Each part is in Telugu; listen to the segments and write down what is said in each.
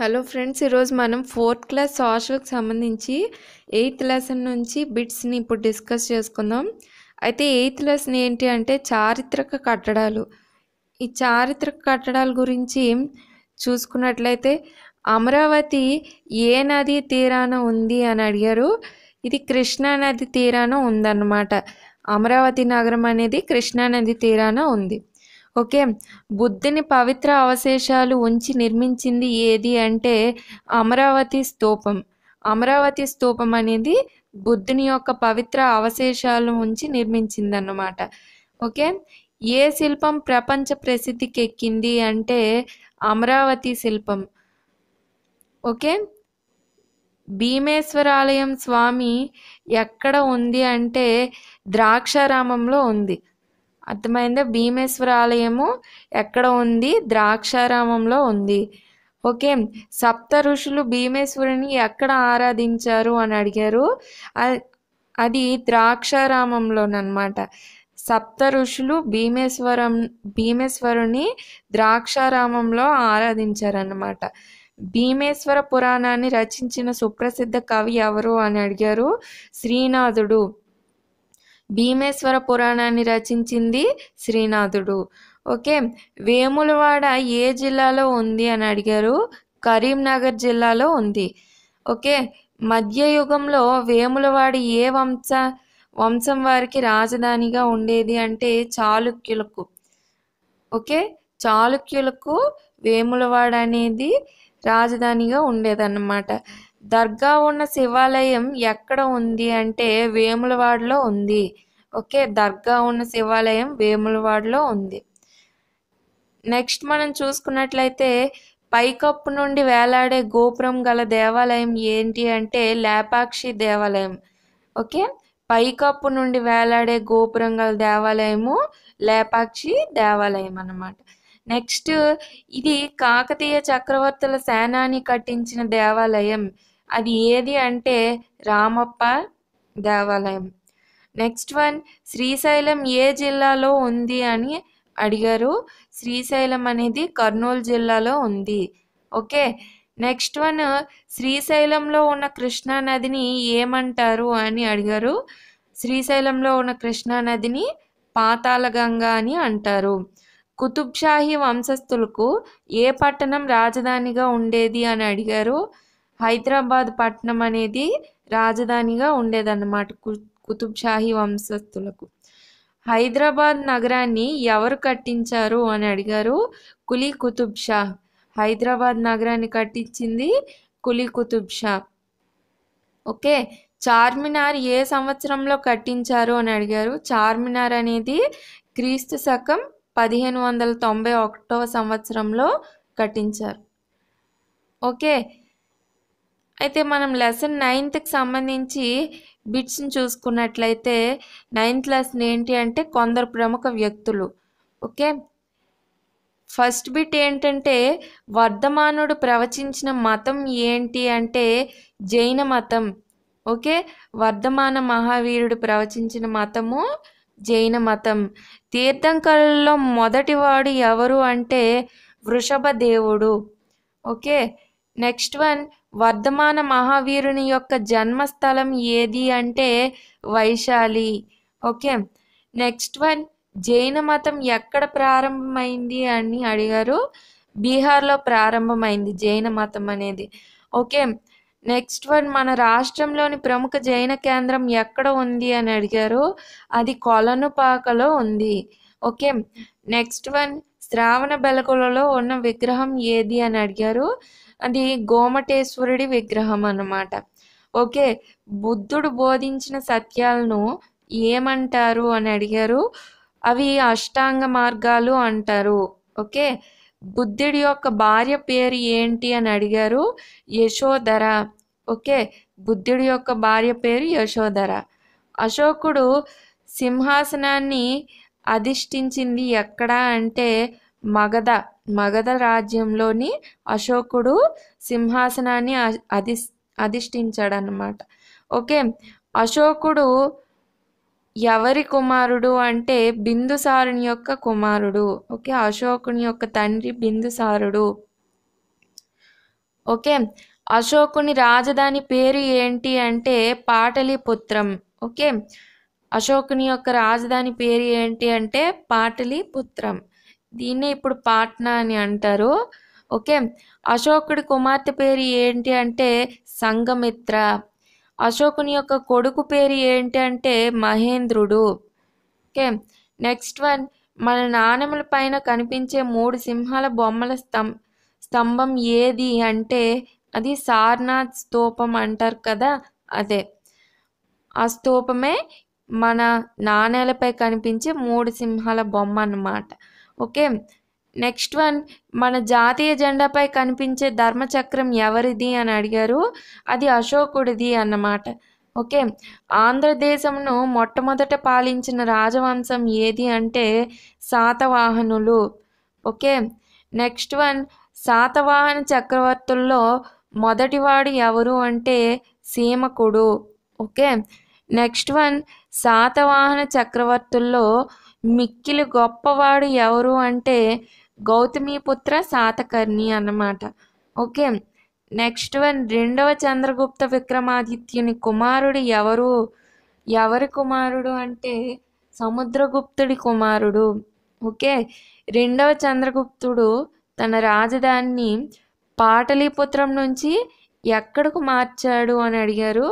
హలో ఫ్రెండ్స్ ఈరోజు మనం ఫోర్త్ క్లాస్ సోషల్కి సంబంధించి ఎయిత్ లెసన్ నుంచి బిట్స్ని ఇప్పుడు డిస్కస్ చేసుకుందాం. అయితే ఎయిత్ లెసన్ ఏంటి అంటే చారిత్రక కట్టడాలు. ఈ చారిత్రక కట్టడాల గురించి చూసుకున్నట్లయితే అమరావతి ఏ నది తీరాన ఉంది అని అడిగారు. ఇది కృష్ణా నది తీరాన ఉందన్నమాట. అమరావతి నగరం అనేది కృష్ణా నది తీరాన ఉంది. ఓకే బుద్ధుని పవిత్ర అవశేషాలు ఉంచి నిర్మించింది ఏది అంటే అమరావతి స్తూపం. అమరావతి స్తూపం అనేది బుద్ధుని యొక్క పవిత్ర అవశేషాలు ఉంచి నిర్మించింది అన్నమాట ఓకే ఏ శిల్పం ప్రపంచ ప్రసిద్ధికి ఎక్కింది అంటే అమరావతి శిల్పం. ఓకే భీమేశ్వరాలయం స్వామి ఎక్కడ ఉంది అంటే ద్రాక్షారామంలో ఉంది. అర్థమైందా? భీమేశ్వర ఆలయము ఎక్కడ ఉంది? ద్రాక్షారామంలో ఉంది. ఓకే. సప్త ఋషులు భీమేశ్వరుని ఎక్కడ ఆరాధించారు అని అడిగారు. అది ద్రాక్షారామంలోనమాట సప్త ఋషులు భీమేశ్వరం భీమేశ్వరుని ద్రాక్షారామంలో ఆరాధించారన్నమాట. భీమేశ్వర పురాణాన్ని రచించిన సుప్రసిద్ధ కవి ఎవరు అని అడిగారు? శ్రీనాథుడు. భీమేశ్వర పురాణాన్ని రచించింది శ్రీనాథుడు. ఓకే వేములవాడ ఏ జిల్లాలో ఉంది అని అడిగారు? కరీంనగర్ జిల్లాలో ఉంది. ఓకే మధ్యయుగంలో వేములవాడ ఏ వంశ వంశం వారికి రాజధానిగా ఉండేది అంటే చాళుక్యులకు. ఓకే చాళుక్యులకు వేములవాడ అనేది రాజధానిగా ఉండేదన్నమాట. దర్గా ఉన్న శివాలయం ఎక్కడ ఉంది అంటే వేములవాడలో ఉంది. ఓకే దర్గా ఉన్న శివాలయం వేములవాడలో ఉంది. నెక్స్ట్ మనం చూసుకున్నట్లయితే పైకప్పు నుండి వేలాడే గోపురం గల దేవాలయం ఏంటి అంటే లేపాక్షి దేవాలయం. ఓకే పైకప్పు నుండి వేలాడే గోపురం గల దేవాలయము లేపాక్షి దేవాలయం అన్నమాట నెక్స్ట్ ఇది కాకతీయ చక్రవర్తుల సేనాని కట్టించిన దేవాలయం. అది ఏది అంటే రామప్ప దేవాలయం. నెక్స్ట్ వన్ శ్రీశైలం ఏ జిల్లాలో ఉంది అని అడిగారు. శ్రీశైలం అనేది కర్నూలు జిల్లాలో ఉంది. ఓకే. నెక్స్ట్ వన్ శ్రీశైలంలో ఉన్న కృష్ణా నదిని ఏమంటారు అని అడిగారు. శ్రీశైలంలో ఉన్న కృష్ణా నదిని పాతాళగంగా అని అంటారు. కుతుబ్ షాహీ వంశస్థులకు ఏ పట్టణం రాజధానిగా ఉండేది అని అడిగారు. హైదరాబాద్ పట్టణం అనేది రాజధానిగా ఉండేదన్నమాట కు- కుతుబ్ షాహీ వంశస్థులకు. హైదరాబాద్ నగరాన్ని ఎవరు కట్టించారు అని అడిగారు. కులీ కుతుబ్ షా హైదరాబాద్ నగరాన్ని కట్టించింది కులీ కుతుబ్ షా ఓకే చార్మినార్ ఏ సంవత్సరంలో కట్టించారు అని అడిగారు. చార్మినార్ అనేది క్రీస్తు శకం పదిహేను వందల తొంభై ఒకటవ సంవత్సరంలో కట్టించారు. ఓకే. అయితే మనం లెసన్ నైన్త్కి సంబంధించి బిట్స్ని చూసుకున్నట్లయితే నైన్త్ లెసన్ ఏంటి అంటే కొందరు ప్రముఖ వ్యక్తులు. ఓకే. ఫస్ట్ బిట్ ఏంటంటే వర్ధమానుడు ప్రవచించిన మతం ఏంటి అంటే జైన మతం. ఓకే. వర్ధమాన మహావీరుడు ప్రవచించిన మతము జైన మతం. తీర్థంకరుల్లో మొదటివాడు ఎవరు అంటే వృషభ దేవుడు. ఓకే? నెక్స్ట్ వన్ వర్ధమాన మహావీరుని యొక్క జన్మస్థలం ఏది అంటే Vaishali. Okay? Next one Jain మతం ఎక్కడ ప్రారంభమైంది అని అడిగారు? బీహార్లో ప్రారంభమైంది జైన మతం అనేది. ఓకే? నెక్స్ట్ వన్ మన రాష్ట్రంలోని ప్రముఖ జైన కేంద్రం ఎక్కడ ఉంది అని అడిగారు? అది కొలనుపాకలో ఉంది. ఓకే. నెక్స్ట్ వన్ శ్రావణ బెలకులలో ఉన్న విగ్రహం ఏది అని అడిగారు? అది గోమటేశ్వరుడి విగ్రహం అన్నమాట. ఓకే. బుద్ధుడు బోధించిన సత్యాలను ఏమంటారు అని అడిగారు? అవి అష్టాంగ మార్గాలు అంటారు. ఓకే. బుద్ధుడి యొక్క భార్య పేరు ఏంటి అని అడిగారు యశోధర. ఓకే బుద్ధుడి యొక్క భార్య పేరు యశోధర. అశోకుడు సింహాసనాన్ని అధిష్ఠించింది ఎక్కడ అంటే మగధ మగధ రాజ్యంలోని అశోకుడు సింహాసనాన్ని అధి అధిష్ఠించాడనమాట ఓకే అశోకుడు ఎవరి కుమారుడు అంటే బిందుసారుని యొక్క కుమారుడు. ఓకే అశోకుని యొక్క తండ్రి బిందుసారుడు. ఓకే అశోకుని రాజధాని పేరు ఏంటి అంటే పాటలీపుత్రం. ఓకే అశోకుని యొక్క రాజధాని పేరు ఏంటి అంటే పాటలీపుత్రం. దీన్నే ఇప్పుడు పాట్నా అని అంటారు. ఓకే అశోకుడి కుమార్తె పేరు ఏంటి అంటే సంగమిత్ర అశోకుని యొక్క కొడుకు పేరు ఏంటి అంటే మహేంద్రుడు. ఓకే నెక్స్ట్ వన్ మన నాణెముల పైన కనిపించే మూడు సింహాల బొమ్మల స్తం స్తంభం ఏది అంటే అది సార్నాథ్ స్తూపం అంటారు కదా అదే. ఆ స్తూపమే మన నాణేలపై కనిపించే మూడు సింహాల బొమ్మ అన్నమాట. ఓకే నెక్స్ట్ వన్ మన జాతీయ జెండాపై కనిపించే ధర్మచక్రం ఎవరిది అని అడిగారు? అది అశోకుడిది అన్నమాట. ఓకే. ఆంధ్రదేశంను మొట్టమొదట పాలించిన రాజవంశం ఏది అంటే శాతవాహనులు. ఓకే. నెక్స్ట్ వన్ శాతవాహన చక్రవర్తుల్లో మొదటివాడు ఎవరు అంటే సీమకుడు. ఓకే. నెక్స్ట్ వన్ శాతవాహన చక్రవర్తుల్లో మిక్కిలి గొప్పవాడు ఎవరు అంటే గౌతమిపుత్ర శాతకర్ణి అన్నమాట. ఓకే. నెక్స్ట్ వన్ రెండవ చంద్రగుప్త విక్రమాదిత్యుని కుమారుడు ఎవరు? ఎవరి కుమారుడు అంటే సముద్రగుప్తుడి కుమారుడు. ఓకే. రెండవ చంద్రగుప్తుడు తన రాజధానిని పాటలీపుత్రం నుంచి ఎక్కడకు మార్చాడు అని అడిగారు?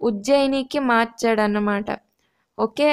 ఉజ్జయినికి మార్చాడు అన్నమాట ఓకే.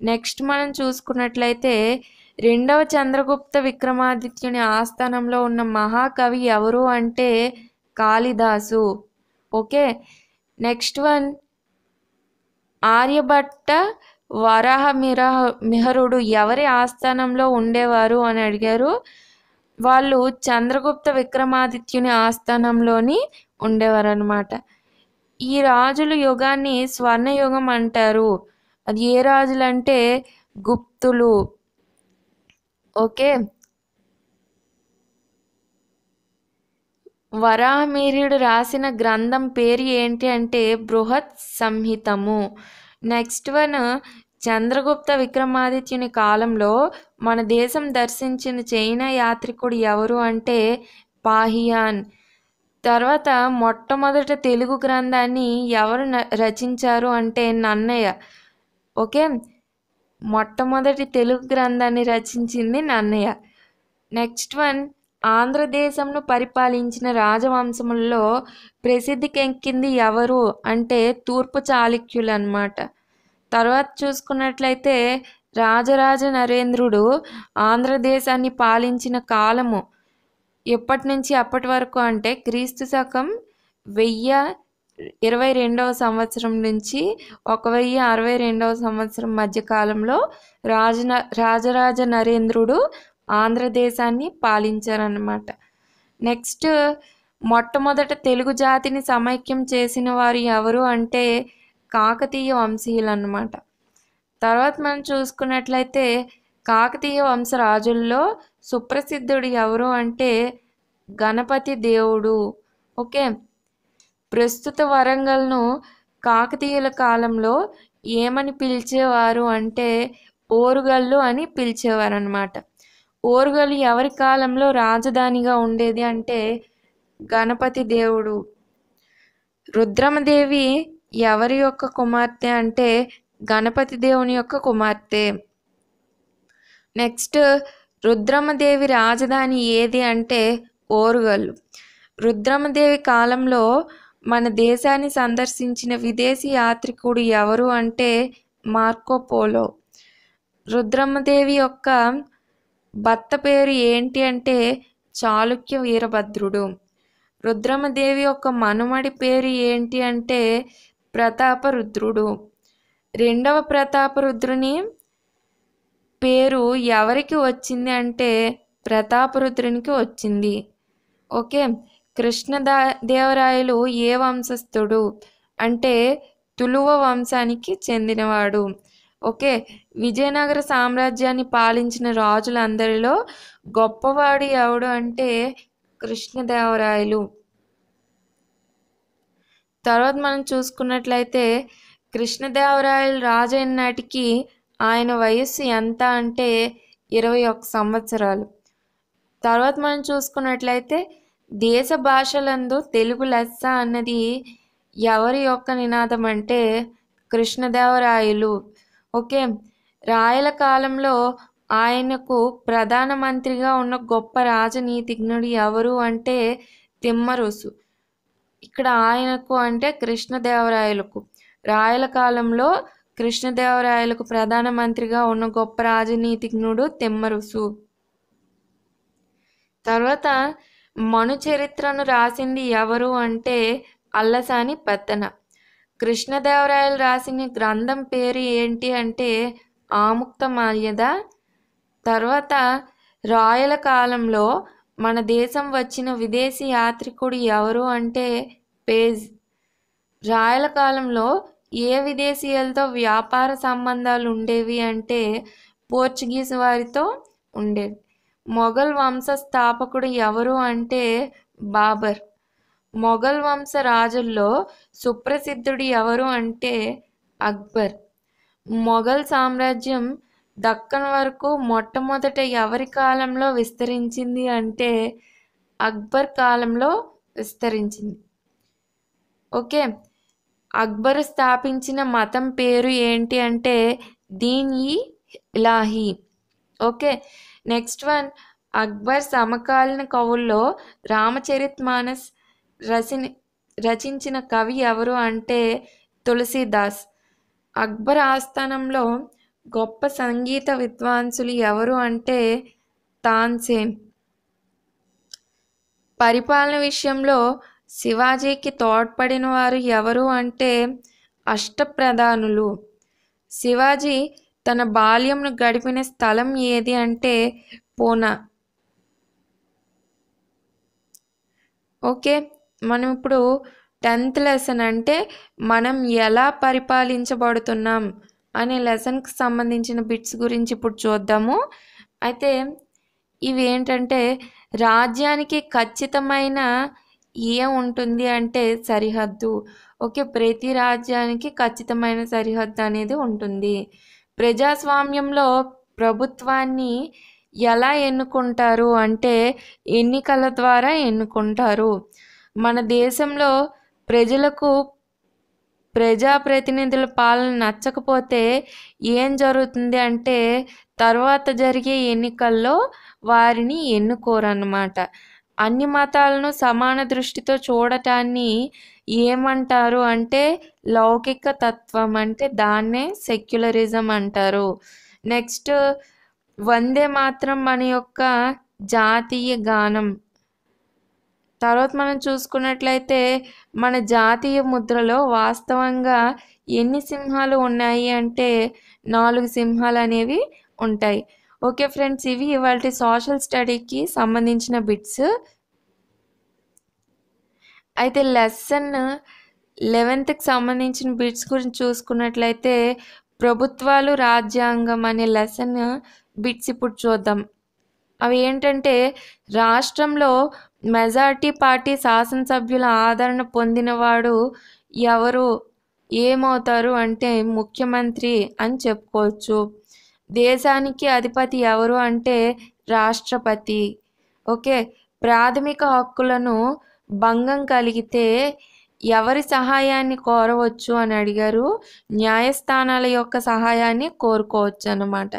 నెక్స్ట్ మనం చూసుకున్నట్లయితే రెండవ చంద్రగుప్త విక్రమాదిత్యుని ఆస్థానంలో ఉన్న మహాకవి ఎవరు అంటే Kalidasa. Okay? Next one. Aryabhatta వరాహ మిరహ మిహరుడు ఎవరి ఆస్థానంలో ఉండేవారు అని అడిగారు? వాళ్ళు చంద్రగుప్త విక్రమాదిత్యుని ఆస్థానంలోని ఉండేవారు అనమాట ఈ రాజుల యుగాన్ని స్వర్ణయుగం అంటారు. అది ఏ రాజులు అంటే గుప్తులు. ఓకే? వరాహమీర్యుడు రాసిన గ్రంథం పేరు ఏంటి అంటే బృహత్ సంహితము. నెక్స్ట్ వన్ చంద్రగుప్త విక్రమాదిత్యుని కాలంలో మన దేశం దర్శించిన చైనా యాత్రికుడు ఎవరు అంటే పాహియాన్. తర్వాత మొట్టమొదట తెలుగు గ్రంథాన్ని ఎవరు న- రచించారు అంటే నన్నయ్య. ఓకే? మొట్టమొదటి తెలుగు గ్రంథాన్ని రచించింది నన్నయ్య. నెక్స్ట్ వన్ ఆంధ్రదేశంను పరిపాలించిన రాజవంశములలో ప్రసిద్ధికెక్కింది ఎవరు అంటే తూర్పు చాళుక్యులు అన్నమాట తర్వాత చూసుకున్నట్లయితే రాజరాజ నరేంద్రుడు ఆంధ్రదేశాన్ని పాలించిన కాలము ఎప్పటి నుంచి అప్పటి వరకు అంటే క్రీస్తు శకం వెయ్యి ఇరవై రెండవ సంవత్సరం నుంచి ఒక వెయ్యి అరవై రెండవ సంవత్సరం మధ్య కాలంలో రాజన రాజరాజ నరేంద్రుడు ఆంధ్రదేశాన్ని పాలించారన్నమాట. నెక్స్ట్ మొట్టమొదట తెలుగు జాతిని సమైక్యం చేసిన వారు ఎవరు అంటే కాకతీయ వంశీయులు అన్నమాట తర్వాత మనం చూసుకున్నట్లయితే కాకతీయ వంశ రాజుల్లో సుప్రసిద్ధుడు ఎవరు అంటే గణపతి దేవుడు. ఓకే? ప్రస్తుత వరంగల్ను కాకతీయుల కాలంలో ఏమని పిలిచేవారు అంటే ఓరుగల్లు అని పిలిచేవారు అనమాట ఓరుగల్లు ఎవరి కాలంలో రాజధానిగా ఉండేది అంటే గణపతి దేవుడు. రుద్రమదేవి ఎవరి యొక్క కుమార్తె అంటే గణపతి దేవుని యొక్క కుమార్తె. నెక్స్ట్ రుద్రమదేవి రాజధాని ఏది అంటే ఓరుగల్లు. రుద్రమదేవి కాలంలో మన దేశాన్ని సందర్శించిన విదేశీ యాత్రికుడు ఎవరు అంటే మార్కోపోలో రుద్రమ్మదేవి యొక్క భర్త పేరు ఏంటి అంటే చాళుక్య వీరభద్రుడు. రుద్రమదేవి యొక్క మనుమడి పేరు ఏంటి అంటే ప్రతాపరుద్రుడు. రెండవ ప్రతాపరుద్రుని పేరు ఎవరికి వచ్చింది అంటే ప్రతాపరుద్రునికి వచ్చింది. ఓకే? కృష్ణదా దేవరాయలు ఏ వంశస్థుడు? అంటే తులువ వంశానికి చెందినవాడు. ఓకే విజయనగర సామ్రాజ్యాన్ని పాలించిన రాజులందరిలో గొప్పవాడు ఎవడు అంటే కృష్ణదేవరాయలు. తర్వాత మనం చూసుకున్నట్లయితే కృష్ణదేవరాయలు రాజైన నాటికి ఆయన వయస్సు ఎంత అంటే ఇరవై ఒక సంవత్సరాలు. తర్వాత మనం చూసుకున్నట్లయితే దేశ భాషలందు తెలుగు లెస్స అన్నది ఎవరి యొక్క నినాదం అంటే కృష్ణదేవరాయలు. ఓకే రాయల కాలంలో ఆయనకు ప్రధానమంత్రిగా ఉన్న గొప్ప రాజనీతిజ్ఞుడు ఎవరు అంటే తిమ్మరుసు. ఇక్కడ ఆయనకు అంటే కృష్ణదేవరాయలకు. రాయల కాలంలో కృష్ణదేవరాయలకు ప్రధానమంత్రిగా ఉన్న గొప్ప రాజనీతిజ్ఞుడు తిమ్మరుసు. తర్వాత మను చరిత్రను రాసింది ఎవరు అంటే అల్లసాని పెద్దన కృష్ణదేవరాయలు రాసిన గ్రంథం పేరు ఏంటి అంటే ఆముక్త మాల్యద తర్వాత రాయల కాలంలో మన దేశం వచ్చిన విదేశీ యాత్రికుడు ఎవరు అంటే పేజ్. రాయల కాలంలో ఏ విదేశీయులతో వ్యాపార సంబంధాలు ఉండేవి అంటే పోర్చుగీస్ వారితో ఉండేవి. మొఘల్ వంశ స్థాపకుడు ఎవరు అంటే బాబర్. మొఘల్ వంశ రాజుల్లో సుప్రసిద్ధుడు ఎవరు అంటే అక్బర్. మొఘల్ సామ్రాజ్యం దక్కన్ వరకు మొట్టమొదట ఎవరి కాలంలో విస్తరించింది అంటే అక్బర్ కాలంలో విస్తరించింది. ఓకే అక్బర్ స్థాపించిన మతం పేరు ఏంటి అంటే Din i Ilahi okay next one Akbar సమకాలీన కవుల్లో రామచరిత్ మానస్ రచని రచించిన కవి ఎవరు అంటే తులసీదాస్ అక్బర్ ఆస్థానంలో గొప్ప సంగీత విద్వాంసులు ఎవరు అంటే తాన్సేన్ పరిపాలన విషయంలో శివాజీకి తోడ్పడిన వారు ఎవరు అంటే అష్టప్రధానులు శివాజీ తన బాల్యంను గడిపిన స్థలం ఏది అంటే పూనా. ఓకే మనం ఇప్పుడు టెన్త్ లెసన్ అంటే మనం ఎలా పరిపాలించబడుతున్నాం అనే లెసన్కి సంబంధించిన బిట్స్ గురించి ఇప్పుడు చూద్దాము. అయితే ఇవి ఏంటంటే రాజ్యానికి ఖచ్చితమైన ఏం ఉంటుంది అంటే సరిహద్దు. ఓకే ప్రతి రాజ్యానికి ఖచ్చితమైన సరిహద్దు అనేది ఉంటుంది. ప్రజాస్వామ్యంలో ప్రభుత్వాన్ని ఎలా ఎన్నుకుంటారు అంటే ఎన్నికల ద్వారా ఎన్నుకుంటారు. మన దేశంలో ప్రజలకు ప్రజాప్రతినిధుల పాలన నచ్చకపోతే ఏం జరుగుతుంది అంటే తర్వాత జరిగే ఎన్నికల్లో వారిని ఎన్నుకోరన్నమాట. అన్ని మతాలను సమాన దృష్టితో చూడటాన్ని ఏమంటారు అంటే లౌకిక తత్వం అంటే దాన్నే సెక్యులరిజం అంటారు. నెక్స్ట్ వందే మాత్రం మన యొక్క జాతీయ గానం. తర్వాత మనం చూసుకున్నట్లయితే మన జాతీయ ముద్రలో వాస్తవంగా ఎన్ని సింహాలు ఉన్నాయి అంటే నాలుగు సింహాలు అనేవి ఉంటాయి. ఓకే ఫ్రెండ్స్ ఇవి ఇవాళ సోషల్ స్టడీకి సంబంధించిన బిట్స్ అయితే లెసన్ లెవెన్త్కి సంబంధించిన బిట్స్ గురించి చూసుకున్నట్లయితే ప్రభుత్వాలు రాజ్యాంగం అనే లెసన్ బిట్స్ ఇప్పుడు చూద్దాం. అవి ఏంటంటే రాష్ట్రంలో మెజార్టీ పార్టీ శాసనసభ్యుల ఆదరణ పొందినవాడు ఎవరు ఏమవుతారు అంటే ముఖ్యమంత్రి అని చెప్పుకోవచ్చు. దేశానికి అధిపతి ఎవరు అంటే రాష్ట్రపతి. ఓకే? ప్రాథమిక హక్కులను భంగం కలిగితే ఎవరి సహాయాన్ని కోరవచ్చు అని అడిగారు. న్యాయస్థానాల యొక్క సహాయాన్ని కోరుకోవచ్చు అన్నమాట.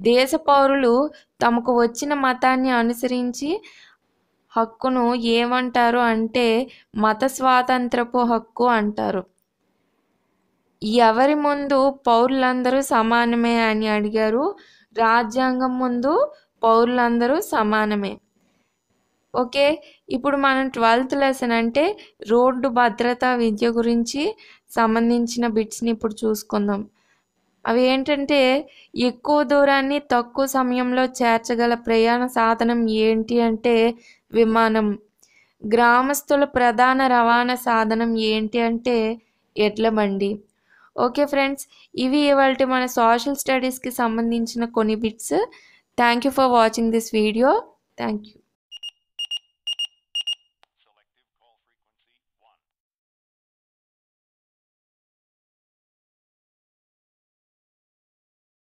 దేశ పౌరులు తమకు వచ్చిన మతాన్ని అనుసరించి హక్కును ఏమంటారు అంటే మత స్వాతంత్రపు హక్కు అంటారు. ఎవరి ముందు పౌరులందరూ సమానమే అని అడిగారు. రాజ్యాంగం ముందు పౌరులందరూ సమానమే. ఓకే ఇప్పుడు మనం ట్వెల్త్ లెసన్ అంటే రోడ్డు భద్రతా విద్య గురించి సంబంధించిన బిట్స్ని ఇప్పుడు చూసుకుందాం. అవి ఏంటంటే ఎక్కువ దూరాన్ని తక్కువ సమయంలో చేర్చగల ప్రయాణ సాధనం ఏంటి అంటే విమానం. గ్రామస్తుల ప్రధాన రవాణా సాధనం ఏంటి అంటే ఎడ్ల బండి. ఓకే ఫ్రెండ్స్ ఇవి ఇవాళ మన సోషల్ స్టడీస్కి సంబంధించిన కొన్ని bits thank you for watching this video thank you